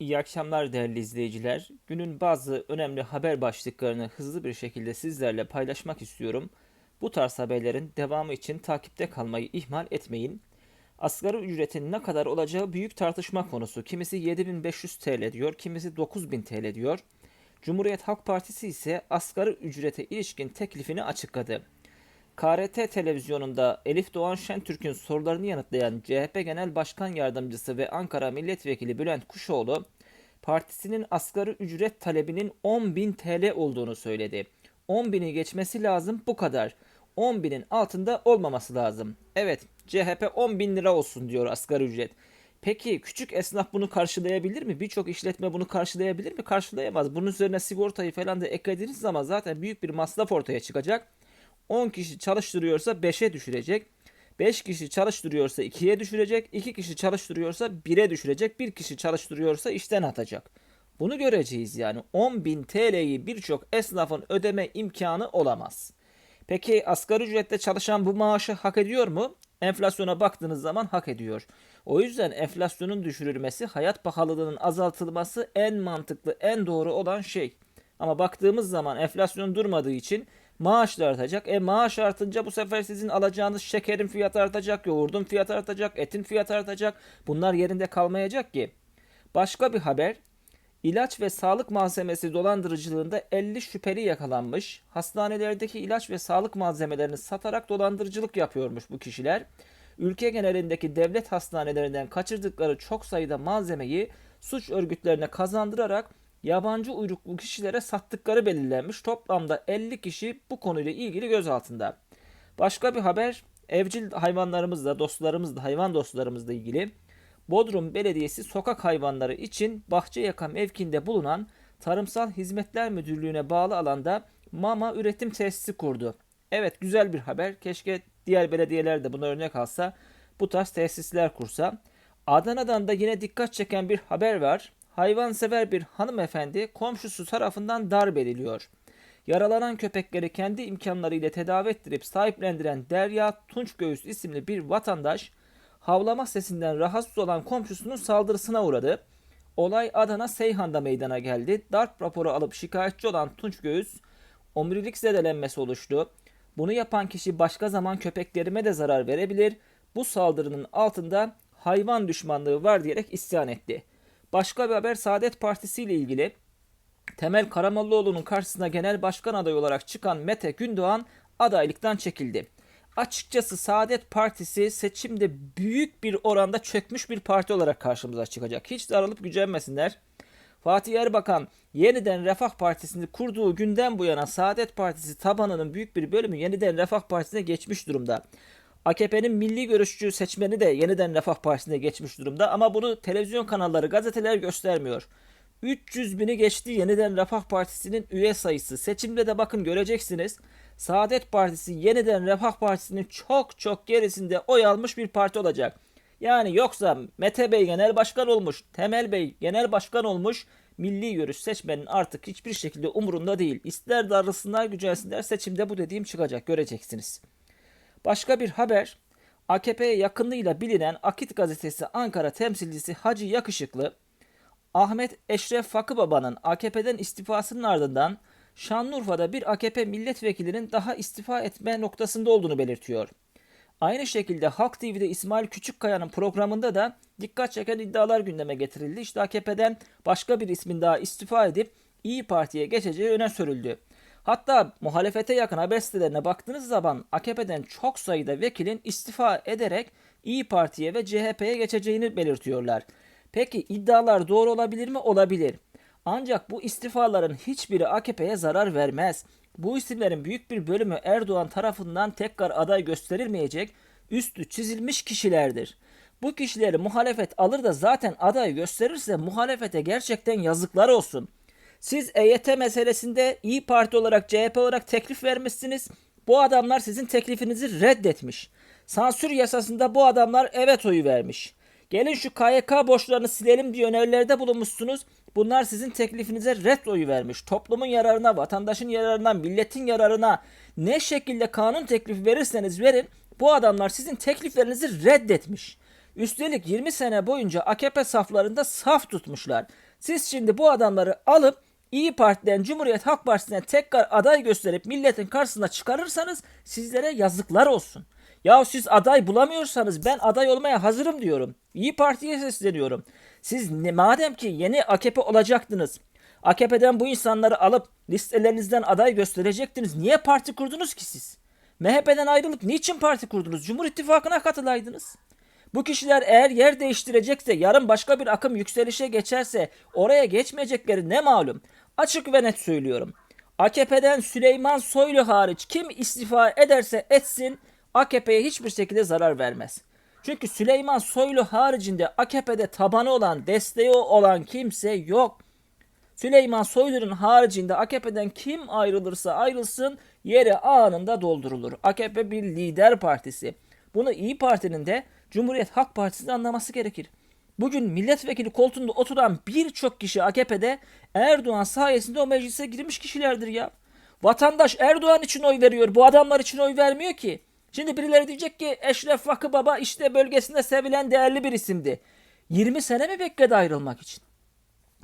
İyi akşamlar değerli izleyiciler. Günün bazı önemli haber başlıklarını hızlı bir şekilde sizlerle paylaşmak istiyorum. Bu tarz haberlerin devamı için takipte kalmayı ihmal etmeyin. Asgari ücretin ne kadar olacağı büyük tartışma konusu. Kimisi 7500 TL diyor, kimisi 9000 TL diyor. Cumhuriyet Halk Partisi ise asgari ücrete ilişkin teklifini açıkladı. KRT televizyonunda Elif Doğan Şentürk'ün sorularını yanıtlayan CHP Genel Başkan Yardımcısı ve Ankara Milletvekili Bülent Kuşoğlu, partisinin asgari ücret talebinin 10.000 TL olduğunu söyledi. 10.000'i geçmesi lazım bu kadar. 10.000'in altında olmaması lazım. Evet CHP 10.000 lira olsun diyor asgari ücret. Peki küçük esnaf bunu karşılayabilir mi? Birçok işletme bunu karşılayabilir mi? Karşılayamaz. Bunun üzerine sigortayı falan da eklediğiniz zaman zaten büyük bir masraf ortaya çıkacak. 10 kişi çalıştırıyorsa 5'e düşürecek. 5 kişi çalıştırıyorsa 2'ye düşürecek. 2 kişi çalıştırıyorsa 1'e düşürecek. 1 kişi çalıştırıyorsa işten atacak. Bunu göreceğiz yani. 10.000 TL'yi birçok esnafın ödeme imkanı olamaz. Peki asgari ücrette çalışan bu maaşı hak ediyor mu? Enflasyona baktığınız zaman hak ediyor. O yüzden enflasyonun düşürülmesi, hayat pahalılığının azaltılması en mantıklı, en doğru olan şey. Ama baktığımız zaman enflasyon durmadığı için maaş artacak. E maaş artınca bu sefer sizin alacağınız şekerin fiyatı artacak, yoğurdun fiyatı artacak, etin fiyatı artacak. Bunlar yerinde kalmayacak ki. Başka bir haber. İlaç ve sağlık malzemesi dolandırıcılığında 50 şüpheli yakalanmış. Hastanelerdeki ilaç ve sağlık malzemelerini satarak dolandırıcılık yapıyormuş bu kişiler. Ülke genelindeki devlet hastanelerinden kaçırdıkları çok sayıda malzemeyi suç örgütlerine kazandırarak yabancı uyruklu kişilere sattıkları belirlenmiş. Toplamda 50 kişi bu konuyla ilgili gözaltında. Başka bir haber evcil hayvanlarımızla, dostlarımızla, hayvan dostlarımızla ilgili. Bodrum Belediyesi sokak hayvanları için Bahçeyaka mevkinde bulunan Tarımsal Hizmetler Müdürlüğü'ne bağlı alanda mama üretim tesisi kurdu. Evet güzel bir haber. Keşke diğer belediyeler de buna örnek alsa bu tarz tesisler kursa. Adana'dan da yine dikkat çeken bir haber var. Hayvansever bir hanımefendi komşusu tarafından darp ediliyor. Yaralanan köpekleri kendi imkanlarıyla tedavi ettirip sahiplendiren Derya Tunçgöğüs isimli bir vatandaş havlama sesinden rahatsız olan komşusunun saldırısına uğradı. Olay Adana Seyhan'da meydana geldi. Darp raporu alıp şikayetçi olan Tunç Göğüs, omurilik zedelenmesi oluştu. Bunu yapan kişi başka zaman köpeklerime de zarar verebilir. Bu saldırının altında hayvan düşmanlığı var diyerek isyan etti. Başka bir haber Saadet Partisi ile ilgili. Temel Karamollaoğlu'nun karşısına genel başkan adayı olarak çıkan Mete Gündoğan adaylıktan çekildi. Açıkçası Saadet Partisi seçimde büyük bir oranda çökmüş bir parti olarak karşımıza çıkacak. Hiç darılıp gücenmesinler. Fatih Erbakan yeniden Refah Partisi'ni kurduğu günden bu yana Saadet Partisi tabanının büyük bir bölümü yeniden Refah Partisi'ne geçmiş durumda. AKP'nin milli görüşçü seçmeni de yeniden Refah Partisi'ne geçmiş durumda ama bunu televizyon kanalları, gazeteler göstermiyor. 300 bini geçti yeniden Refah Partisi'nin üye sayısı. Seçimde de bakın göreceksiniz. Saadet Partisi yeniden Refah Partisi'nin çok çok gerisinde oy almış bir parti olacak. Yani yoksa Mete Bey genel başkan olmuş, Temel Bey genel başkan olmuş, milli görüş seçmenin artık hiçbir şekilde umurunda değil. İster darılsınlar gücensinler seçimde bu dediğim çıkacak göreceksiniz. Başka bir haber AKP'ye yakınlığıyla bilinen Akit gazetesi Ankara temsilcisi Hacı Yakışıklı Ahmet Eşref Fakıbaba'nın AKP'den istifasının ardından Şanlıurfa'da bir AKP milletvekilinin daha istifa etme noktasında olduğunu belirtiyor. Aynı şekilde Halk TV'de İsmail Küçükkaya'nın programında da dikkat çeken iddialar gündeme getirildi. İşte AKP'den başka bir ismin daha istifa edip İyi Parti'ye geçeceği öne sürüldü. Hatta muhalefete yakın haber sitelerine baktığınız zaman AKP'den çok sayıda vekilin istifa ederek İyi Parti'ye ve CHP'ye geçeceğini belirtiyorlar. Peki iddialar doğru olabilir mi? Olabilir. Ancak bu istifaların hiçbiri AKP'ye zarar vermez. Bu isimlerin büyük bir bölümü Erdoğan tarafından tekrar aday gösterilmeyecek üstü çizilmiş kişilerdir. Bu kişileri muhalefet alır da zaten aday gösterirse muhalefete gerçekten yazıklar olsun. Siz EYT meselesinde İyi Parti olarak CHP olarak teklif vermişsiniz. Bu adamlar sizin teklifinizi reddetmiş. Sansür yasasında bu adamlar evet oyu vermiş. Gelin şu KYK borçlarını silelim diye önerilerde bulunmuşsunuz. Bunlar sizin teklifinize red oyu vermiş. Toplumun yararına, vatandaşın yararına, milletin yararına ne şekilde kanun teklifi verirseniz verin bu adamlar sizin tekliflerinizi reddetmiş. Üstelik 20 sene boyunca AKP saflarında saf tutmuşlar. Siz şimdi bu adamları alıp İyi Parti'den Cumhuriyet Halk Partisi'ne tekrar aday gösterip milletin karşısına çıkarırsanız sizlere yazıklar olsun. Ya siz aday bulamıyorsanız ben aday olmaya hazırım diyorum. İyi Parti'ye sesleniyorum. Siz ne, madem ki yeni AKP olacaktınız. AKP'den bu insanları alıp listelerinizden aday gösterecektiniz. Niye parti kurdunuz ki siz? MHP'den ayrılıp niçin parti kurdunuz? Cumhur İttifakı'na katılaydınız. Bu kişiler eğer yer değiştirecekse, yarın başka bir akım yükselişe geçerse oraya geçmeyecekleri ne malum? Açık ve net söylüyorum. AKP'den Süleyman Soylu hariç kim istifa ederse etsin AKP'ye hiçbir şekilde zarar vermez. Çünkü Süleyman Soylu haricinde AKP'de tabanı olan, desteği olan kimse yok. Süleyman Soylu'nun haricinde AKP'den kim ayrılırsa ayrılsın yeri anında doldurulur. AKP bir lider partisi. Bunu İyi Parti'nin de Cumhuriyet Halk Partisi'nin anlaması gerekir. Bugün milletvekili koltuğunda oturan birçok kişi AKP'de Erdoğan sayesinde o meclise girmiş kişilerdir ya. Vatandaş Erdoğan için oy veriyor. Bu adamlar için oy vermiyor ki. Şimdi birileri diyecek ki Eşref Vakı Baba işte bölgesinde sevilen değerli bir isimdi. 20 sene mi bekledi ayrılmak için?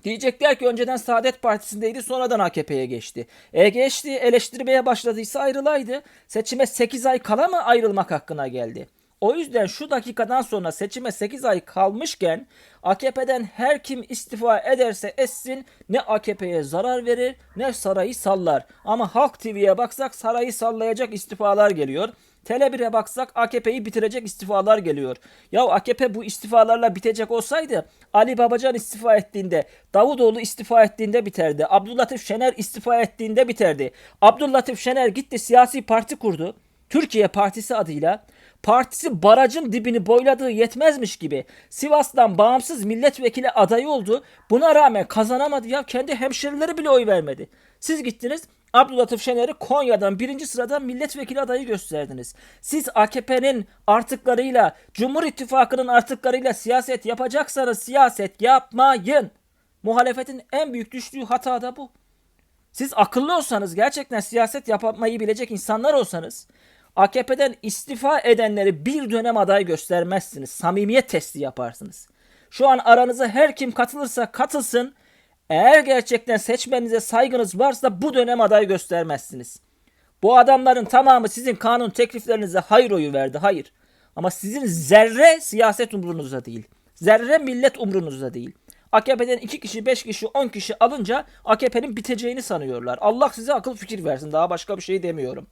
Diyecekler ki önceden Saadet Partisi'ndeydi sonradan AKP'ye geçti. E geçti eleştirmeye başladıysa ayrılaydı. Seçime 8 ay kala mı ayrılmak hakkına geldi? O yüzden şu dakikadan sonra seçime 8 ay kalmışken AKP'den her kim istifa ederse etsin ne AKP'ye zarar verir ne sarayı sallar. Ama Halk TV'ye baksak sarayı sallayacak istifalar geliyor. Tele1'e baksak AKP'yi bitirecek istifalar geliyor. Ya AKP bu istifalarla bitecek olsaydı Ali Babacan istifa ettiğinde, Davutoğlu istifa ettiğinde biterdi. Abdüllatif Şener istifa ettiğinde biterdi. Abdüllatif Şener gitti siyasi parti kurdu. Türkiye Partisi adıyla partisi barajın dibini boyladığı yetmezmiş gibi Sivas'tan bağımsız milletvekili adayı oldu. Buna rağmen kazanamadı ya kendi hemşerileri bile oy vermedi. Siz gittiniz Abdülatif Şener'i Konya'dan birinci sıradan milletvekili adayı gösterdiniz. Siz AKP'nin artıklarıyla, Cumhur İttifakı'nın artıklarıyla siyaset yapacaksanız siyaset yapmayın. Muhalefetin en büyük düştüğü hata da bu. Siz akıllı olsanız, gerçekten siyaset yapmayı bilecek insanlar olsanız, AKP'den istifa edenleri bir dönem aday göstermezsiniz. Samimiyet testi yaparsınız. Şu an aranıza her kim katılırsa katılsın. Eğer gerçekten seçmeninize saygınız varsa bu dönem aday göstermezsiniz. Bu adamların tamamı sizin kanun tekliflerinize hayır oyu verdi. Hayır. Ama sizin zerre siyaset umrunuzda değil. Zerre millet umrunuzda değil. AKP'den 2 kişi, 5 kişi, 10 kişi alınca AKP'nin biteceğini sanıyorlar. Allah size akıl fikir versin. Daha başka bir şey demiyorum.